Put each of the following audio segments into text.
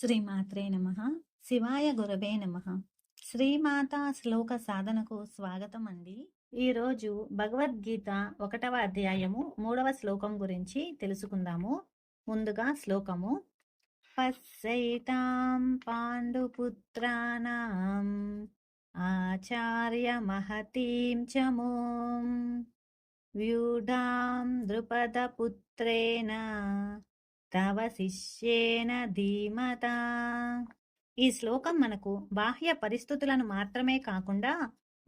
శ్రీమాత్రే నమ. శివాయ గురవే నమ. శ్రీమాత శ్లోక సాధనకు స్వాగతం అండి ఈరోజు భగవద్గీత ఒకటవ అధ్యాయము మూడవ శ్లోకం గురించి తెలుసుకుందాము. ముందుగా శ్లోకము. పశ్చైతాం పాండుపుత్రానాం ఆచార్య మహతీం చమోం వ్యూఢాం ద్రుపదపుత్రేణ తవ శిష్యేన ధీమత. ఈ శ్లోకం మనకు బాహ్య పరిస్థితులను మాత్రమే కాకుండా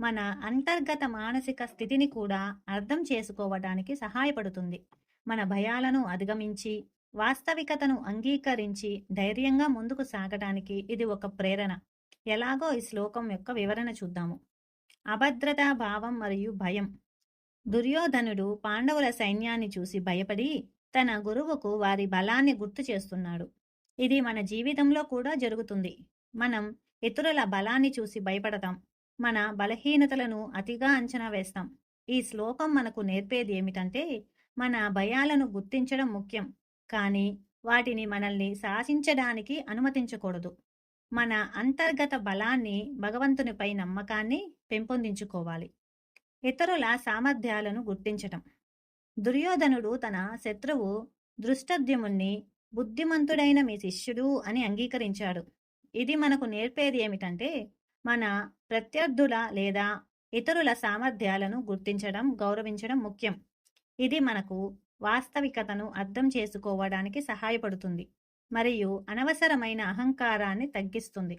మన అంతర్గత మానసిక స్థితిని కూడా అర్థం చేసుకోవడానికి సహాయపడుతుంది. మన భయాలను అధిగమించి వాస్తవికతను అంగీకరించి ధైర్యంగా ముందుకు సాగటానికి ఇది ఒక ప్రేరణ. ఎలాగో ఈ శ్లోకం యొక్క వివరణ చూద్దాము. అభద్రతా భావం మరియు భయం. దుర్యోధనుడు పాండవుల సైన్యాన్ని చూసి భయపడి తన గురువుకు వారి బలాన్ని గుర్తు చేస్తున్నాడు. ఇది మన జీవితంలో కూడా జరుగుతుంది. మనం ఇతరుల బలాన్ని చూసి భయపడతాం. మన బలహీనతలను అతిగా అంచనా వేస్తాం. ఈ శ్లోకం మనకు నేర్పేది ఏమిటంటే మన భయాలను గుర్తించడం ముఖ్యం. కానీ వాటిని మనల్ని శాసించడానికి అనుమతించకూడదు. మన అంతర్గత బలాన్ని భగవంతునిపై నమ్మకాన్ని పెంపొందించుకోవాలి. ఇతరుల సామర్థ్యాలను గుర్తించటం. దుర్యోధనుడు తన శత్రువు దృష్టద్యుముణ్ణి బుద్ధిమంతుడైన మీ శిష్యుడు అని అంగీకరించాడు. ఇది మనకు నేర్పేది ఏమిటంటే మన ప్రత్యర్థుల లేదా ఇతరుల సామర్థ్యాలను గుర్తించడం గౌరవించడం ముఖ్యం. ఇది మనకు వాస్తవికతను అర్థం చేసుకోవడానికి సహాయపడుతుంది మరియు అనవసరమైన అహంకారాన్ని తగ్గిస్తుంది.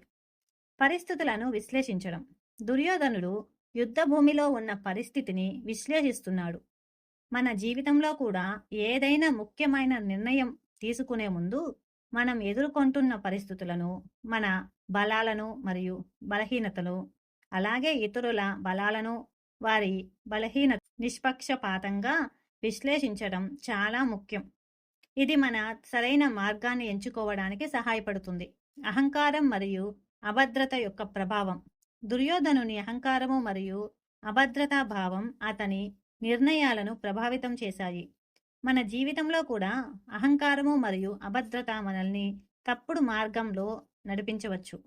పరిస్థితులను విశ్లేషించడం. దుర్యోధనుడు యుద్ధభూమిలో ఉన్న పరిస్థితిని విశ్లేషిస్తున్నాడు. మన జీవితంలో కూడా ఏదైనా ముఖ్యమైన నిర్ణయం తీసుకునే ముందు మనం ఎదుర్కొంటున్న పరిస్థితులను మన బలాలను మరియు బలహీనతలు అలాగే ఇతరుల బలాలను వారి బలహీన నిష్పక్షపాతంగా విశ్లేషించడం చాలా ముఖ్యం. ఇది మన సరైన మార్గాన్ని ఎంచుకోవడానికి సహాయపడుతుంది. అహంకారం మరియు అభద్రత యొక్క ప్రభావం. దుర్యోధనుని అహంకారము మరియు అభద్రతా భావం అతని నిర్ణయాలను ప్రభావితం చేశాయి. మన జీవితంలో కూడా అహంకారము మరియు అభద్రత మనల్ని తప్పుడు మార్గంలో నడిపించవచ్చు.